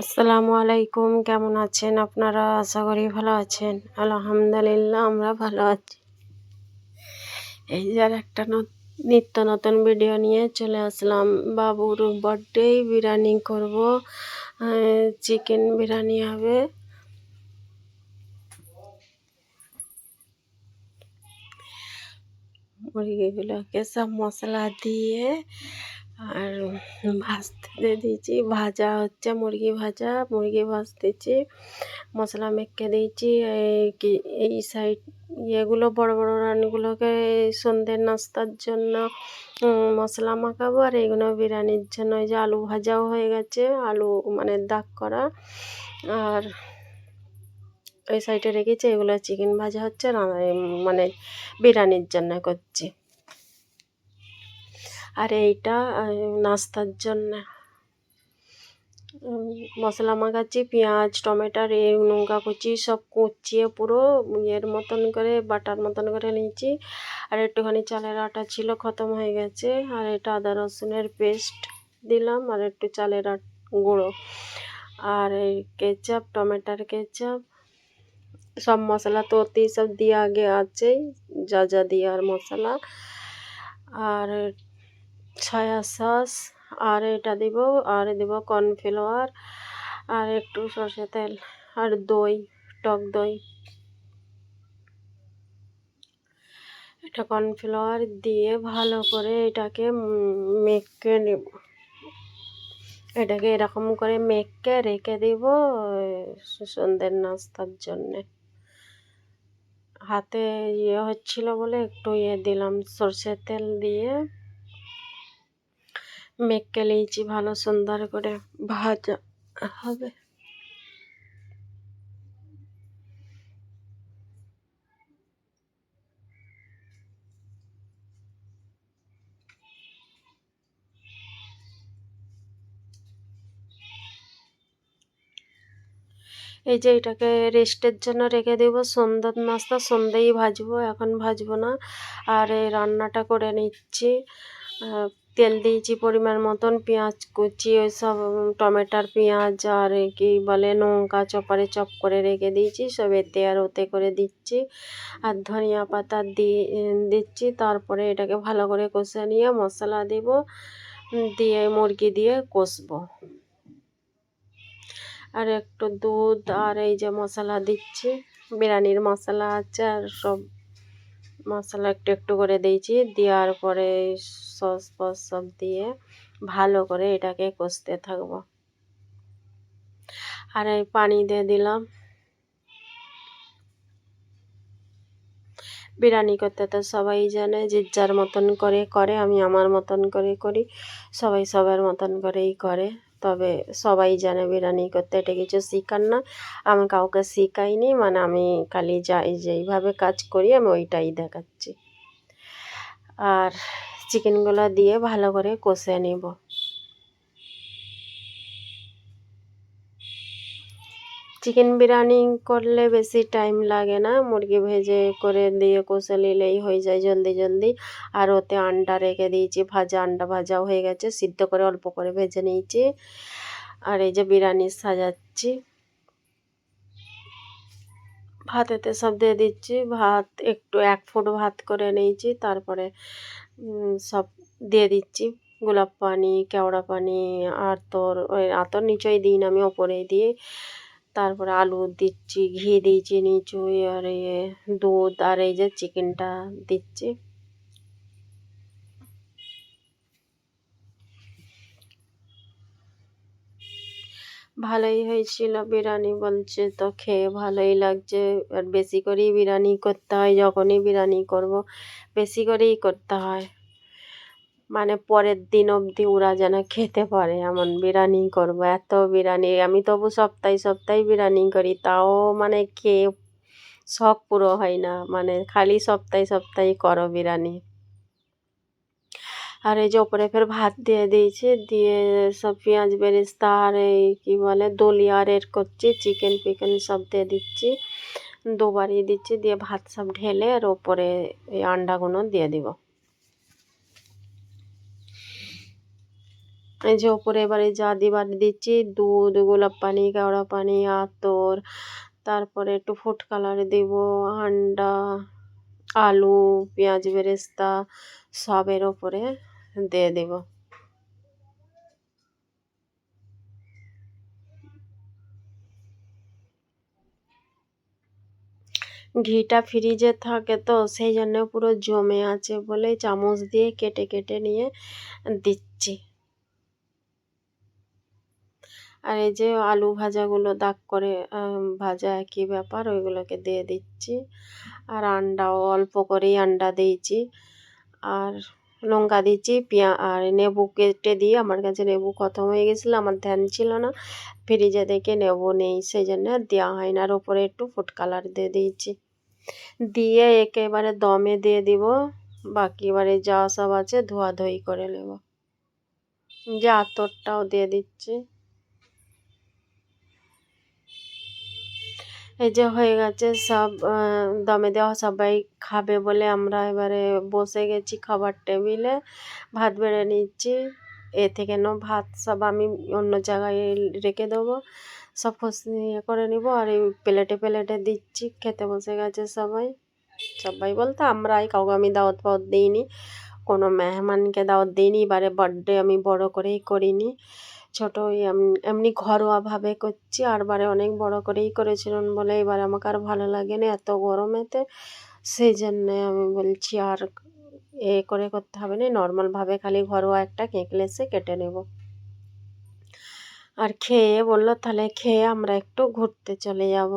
আসসালামু আলাইকুম, কেমন আছেন আপনারা? আশা করি ভালো আছেন। আলহামদুলিল্লাহ, আমরা ভালো আছি। এই যে আর একটা নিত্য নতুন ভিডিও নিয়ে চলে আসলাম। বাবুর বার্থডে বিরিয়ানি করব। চিকেন বিরিয়ানি হবে। মুরগিগুলোকে সব মশলা দিয়ে আর ভাজতে দিয়েছি, ভাজা হচ্ছে মুরগি ভাজা, মুরগি ভাজতেছি, মশলা মেখে দিয়েছি, এই কি, এই সাইড ইয়েগুলো, বড় বড় রানগুলোকে সন্ধ্যের নাস্তার জন্য মশলা মাখাবো, আর এইগুলো বিরিয়ানির জন্য ওই যে আলু ভাজাও হয়ে গেছে, আলু মানে দাগ করা, আর ওই সাইডে রেখেছি, এগুলো চিকেন ভাজা হচ্ছে মানে বিরিয়ানির জন্য করছি। আর এইটা নাস্তার জন্য। মশলা মাখাচ্ছি, পেঁয়াজ টমেটোর এই লঙ্কা কুচি, সব কুচিয়ে পুরো ইয়ের মতন করে, বাটার মতন করে নিয়েছি। আর একটুখানি চালের আটা ছিল, খতম হয়ে গেছে। আর এটা আদা রসুনের পেস্ট দিলাম, আর একটু চালের গুঁড়ো। আর এই কেচাপ, টমেটোর কেচাপ, সব মশলা তো ওতেই সব দিয়ে আগে আছেই, যা যা দেওয়ার মশলা। আর সয়া সস, আর এটা দিব, আর দিব কর্নফ্লাওয়ার, আর একটু সর্ষে তেল, আর দই, টক দই। এটা কর্নফ্লাওয়ার দিয়ে ভালো করে এটাকে মেখে নেব। এটাকে এরকম করে মেখে রেখে দিব সন্ধ্যের নাস্তার জন্যে। হাতে ইয়ে হচ্ছিল বলে একটু ইয়ে দিলাম সর্ষের তেল দিয়ে। মেখে নিয়েছি ভালো সুন্দর করে ভাজা হবে। এই যে এটাকে রেস্টের জন্য রেখে দেব। সন্ধ্যার নাস্তা, সন্ধ্যেই ভাজবো, এখন ভাজবো না। আর এই রান্নাটা করে নিচ্ছি। তেল দিয়েছি পরিমাণ মতন, পেঁয়াজ কুচি ওই সব টমেটোর পেঁয়াজ আর কি বলে লঙ্কা চপারে চপ করে রেখে দিয়েছি, সব এতে আর ওতে করে দিচ্ছি। আর ধনিয়া পাতা দিয়ে, দিচ্ছি, তারপরে এটাকে ভালো করে কষে নিয়ে মশলা দেব, দিয়ে মুরগি দিয়ে কষবো। আর একটু দুধ আর এই যে মশলা দিচ্ছি, বিরিয়ানির মশলা আছে আর সব মশলা একটু একটু করে দিয়েছি। দেওয়ার পরে সস ফস সব দিয়ে ভালো করে এটাকে কষতে থাকব। আর এই পানি দিয়ে দিলাম। বিরিয়ানি করতে তো সবাই জানে, যে যার মতন করে করে, আমি আমার মতন করে করি। সবাই সবার মতন করেই করে। তবে সবাই জানে বিরিয়ানি করতে এটা কিছু শেখার না। আমি কাউকে শেখাইনি মানে আমি খালি যাই, যেইভাবে কাজ করি আমি ওইটাই দেখাচ্ছি। আর চিকেনগুলো দিয়ে ভালো করে কষে নেব। চিকেন বিরিয়ানি করলে বেশি টাইম লাগে না। মুরগি ভেজে করে দিয়ে কষে নিলেই হয়ে যায় জলদি জলদি। আর ওতে আন্ডা রেখে দিয়েছি, ভাজা আন্ডা ভাজাও হয়ে গেছে, সিদ্ধ করে অল্প করে ভেজে নিয়েছি। আর এই যে বিরিয়ানি সাজাচ্ছি। ভাতেতে সব দিয়ে দিচ্ছি, ভাত একটু এক ফুট ভাত করে নিয়েছি, তারপরে সব দিয়ে দিচ্ছি। গোলাপ পানি, কেওড়া পানি, আর তোর ওই আতর নিচেই দিই না, আমি ওপরেই দিয়ে তারপরে আলু দিচ্ছি, ঘি দিয়েছি নিচু, আর ইয়ে দুধ, আর এই যে চিকেনটা দিচ্ছি। ভালোই হয়েছিল বিরিয়ানি বলছে তো, খেয়ে ভালোই লাগছে। আর বেশি করেই বিরিয়ানি করতে হয়, যখনই বিরিয়ানি করব, বেশি করেই করতে হয়। মানে পরের দিন অবধি ওরা যেন খেতে পারে, এমন বিরিয়ানি করব, এত বিরিয়ানি। আমি তবু সপ্তাহে সপ্তাহে বিরিয়ানি করি, তাও মানে খেয়ে শখ পুরো হয় না মানে খালি সপ্তাহে সপ্তাহে করো বিরিয়ানি। আর এই যে ওপরে ফের ভাত দিয়ে দিয়েছি, দিয়ে সব পেঁয়াজ বেরেস্তা আর এই কী বলে দলিয়া এর করছি, চিকেন ফিকেন সব দিয়ে দিচ্ছি দুবারই দিচ্ছি, দিয়ে ভাত সব ঢেলে আর ওপরে এই আন্ডাগুলো দিয়ে দিব। এই যে ওপরে এবারে যা দিবার দিচ্ছি, দুধ, গোলাপ পানি, কেওড়া পানি, আতর, তারপরে একটু ফুড কালার দেব, আন্ডা, আলু, পেঁয়াজ বেরেস্তা, সবের ওপরে দিয়ে দেব। ঘিটা ফ্রিজে থাকে তো, সেই জন্য পুরো জমে আছে বলে চামচ দিয়ে কেটে কেটে নিয়ে দিচ্ছি। আর এই যে আলু ভাজাগুলো দাগ করে ভাজা একই ব্যাপার, ওইগুলোকে দিয়ে দিচ্ছি। আর আন্ডাও অল্প করেই আন্ডা দিয়েছি। আর লঙ্কা দিচ্ছি পেঁয়া, আর নেবু কেটে দিয়ে, আমার কাছে নেবু খতম হয়ে গেছিল, আমার ধ্যান ছিল না। ফ্রিজে দেখে নেবু নেই সেই জন্য দেওয়া হয় না আর ওপরে একটু ফুড কালার দিয়ে দিয়েছি। দিয়ে একেবারে দমে দিয়ে দিব, বাকি এবারে যা সব আছে ধোয়াধুয়ি করে নেব। যে আতরটাও দিয়ে দিচ্ছি। এই যে হয়ে গেছে সব দমে দেওয়া সবাই খাবে বলে আমরা এবারে বসে গেছি খাবার টেবিলে, ভাত বেড়ে নিচ্ছি। এ থেকে ন ভাত সব আমি অন্য জায়গায় রেখে দেবো। সব ইয়ে করে নিব আর এই প্লেটে প্লেটে দিচ্ছি, খেতে বসে গেছে সবাই। সবাই বলতে আমরাই কাউকে আমি দাওয়াত ফাওয়াত দিইনি, কোনো মেহমানকে দাওয়াত দিইনি, এবারে বার্থডে আমি বড় করেই করিনি। ছোট এমনি ঘরোয়াভাবে করছি, আর বারে অনেক বড় করেই করেছিলেন বলে এবার আমাকে আর ভালো লাগে না এত গরমেতে। সেই জন্যে আমি বলছি আর এ করে করতে হবে না, নর্মালভাবে খালি ঘরোয়া একটা কেক লেসে কেটে নেব। আর খেয়ে বলল, তাহলে খেয়ে আমরা একটু ঘুরতে চলে যাব।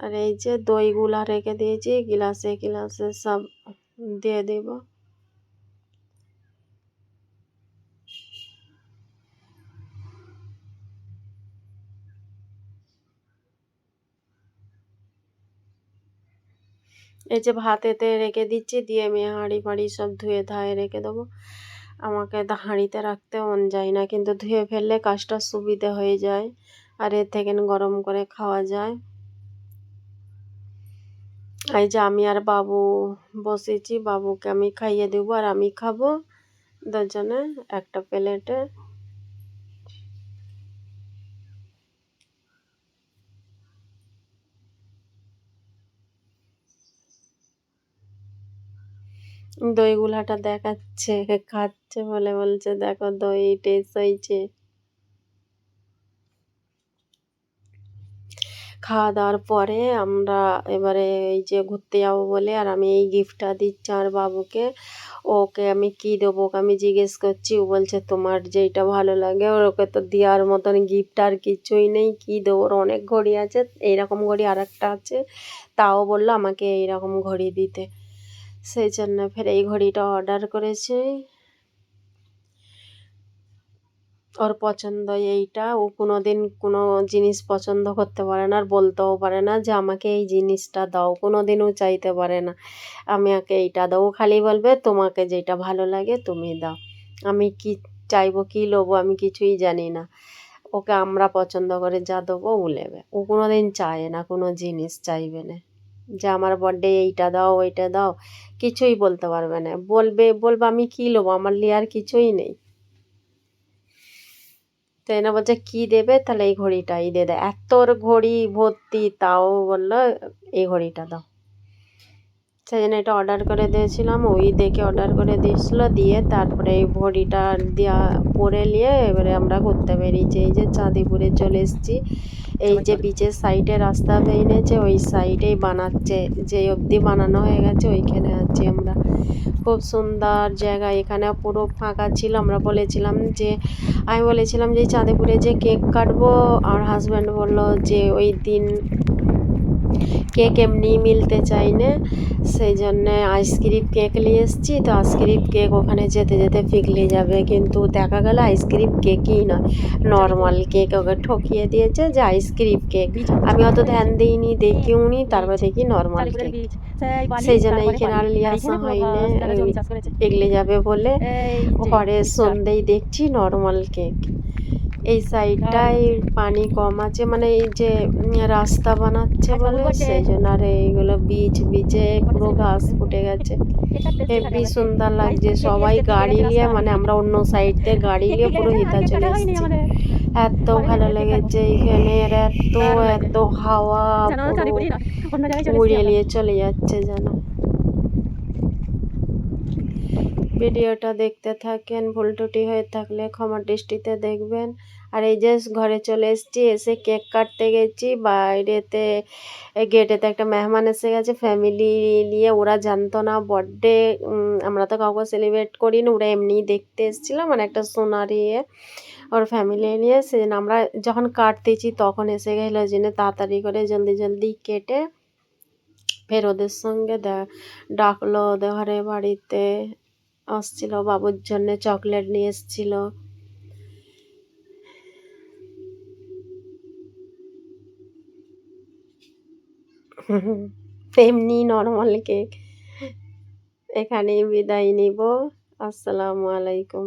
আর এই যে দইগুলা রেখে দিয়েছি, গিলাসে গিলাসে সব দিয়ে দেব। এই যে ভাতেতে রেখে দিচ্ছি, দিয়ে আমি হাঁড়ি ফাঁড়ি সব ধুয়ে ধায়ে রেখে দেবো। আমাকে হাঁড়িতে রাখতে মন যায় না, কিন্তু ধুয়ে ফেললে কাজটা সুবিধে হয়ে যায় আর এর থেকে গরম করে খাওয়া যায়। এই যে আমি আর বাবু বসেছি, বাবুকে আমি খাইয়ে দেবো আর আমি খাব। দুজনে একটা প্লেটে দই গুলাটা দেখাচ্ছে, খাচ্ছে বলে বলছে, দেখো দই টেস্ট হয়েছে। খাওয়া দাওয়ার পরে আমরা এবারে এই যে ঘুরতে যাব বলে, আর আমি এই গিফটটা দিচ্ছি আর বাবুকে। ওকে আমি কি দেবো ওকে আমি জিজ্ঞেস করছি, ও বলছে, তোমার যেইটা ভালো লাগে ওর ওকে তো দেওয়ার মতন গিফট আর কিছুই নেই, কি দেবো? ওর অনেক ঘড়ি আছে, এইরকম ঘড়ি আর একটা আছে। তাও বলল আমাকে এইরকম ঘড়ি দিতে। সেই জন্য ফের এই ঘড়িটা অর্ডার করেছি। ওর পছন্দ এইটা। ও কোনো দিন কোনো জিনিস পছন্দ করতে পারে না আর বলতেও পারে না যে আমাকে এই জিনিসটা দাও। কোনো দিনও চাইতে পারে না। আমি ওকে এইটা দাও। খালি বলবে, তোমাকে যেটা ভালো লাগে তুমি দাও। আমি কি চাইব, কি লোবো আমি কিছুই জানি না। ওকে আমরা পছন্দ করে যা দেবো ও নেবে। ও কোনো দিন চায় না, কোনো জিনিস চাইবে না। যে আমার বার্থডে এইটা দাও, ওইটা দাও, কিছুই বলতে পারবে না। বলবে বলবে আমি কী লোবো? আমার লিয়ার কিছুই নেই। তো এনে বলছে, কী দেবে? তাহলে এই ঘড়িটাই দিয়ে দেয় এত ওর ঘড়ি ভর্তি, তাও বলল, এই ঘড়িটা দাও। সেই জন্য এটা অর্ডার করে দিয়েছিলাম ওই দেখে অর্ডার করে দিয়েছিল দিয়ে তারপরে এই ঘড়িটা দেওয়া পরে নিয়ে এবারে আমরা ঘুরতে বেরিয়েছি। এই যে চাঁদিপুরে চলে এসেছি। এই যে বিচের সাইডে রাস্তা বেরিয়েছে ওই সাইডেই বানাচ্ছে যে অবধি বানানো হয়ে গেছে ওইখানে আছি আমরা। খুব সুন্দর জায়গা এখানে পুরো ফাঁকা ছিল। আমরা বলেছিলাম যে আমি বলেছিলাম যে চাঁদিপুরে যে কেক কাটবো আর হাজব্যান্ড বলল যে ওই দিন কেক এমনি মিলতে চাই না। সেই জন্যে আইসক্রিম কেক নিয়ে এসেছি। তো আইসক্রিম কেক ওখানে যেতে যেতে পিঘলে যাবে। কিন্তু দেখা গেল আইসক্রিম কেকই নয়। নর্মাল কেক ওকে ঠকিয়ে দিয়েছে যে আইসক্রিম কেক আমি অত ধ্যান দিইনি দেখিও নি তারপর দেখি নর্মাল কেক সেই জন্য এইখানে আর নিয়ে আসা হয়নি। পিঘলে যাবে বলে ঘরে সন্ধ্যেই দেখছি নর্মাল কেক এই সাইডটায় পানি কম আছে মানে এই যে রাস্তা বানাচ্ছে বলে সেই জন্য আর এইগুলো বীজ বীজে পুরো ঘাস ফুটে গেছে। হেভি সুন্দর লাগছে সবাই গাড়ি নিয়ে মানে আমরা অন্য সাইড থেকে গাড়ি নিয়ে পুরো হিতা চলে এসেছি। এত ভালো লেগেছে এখানে এত এত হাওয়া উড়িয়ে নিয়ে চলে যাচ্ছে যেন ভিডিওটা দেখতে থাকেন ভুল টুটি হয়ে থাকলে ক্ষমা দৃষ্টিতে দেখবেন। আর এই যে ঘরে চলে এসেছি, এসে কেক কাটতে গেছি। বাইরেতে গেটেতে একটা মেহমান এসে গেছে ফ্যামিলি নিয়ে। ওরা জানতো না বার্থডে আমরা তো কাউকে সেলিব্রেট করি না ওরা এমনি দেখতে এসেছিল মানে একটা সোনার ইয়ে। ওর ফ্যামিলি নিয়ে সেজন্য আমরা যখন কাটতেছি, তখন এসে গেলো জন্য তাড়াতাড়ি করে জলদি জলদি কেটে ফের ওদের সঙ্গে ডাকলো ওদের ঘরে বাড়িতে। আসছিল, বাবুর জন্যে চকলেট নিয়ে এসেছিল। এমনি নর্মাল কেক এখানেই বিদায় নিব। আসসালামু আলাইকুম।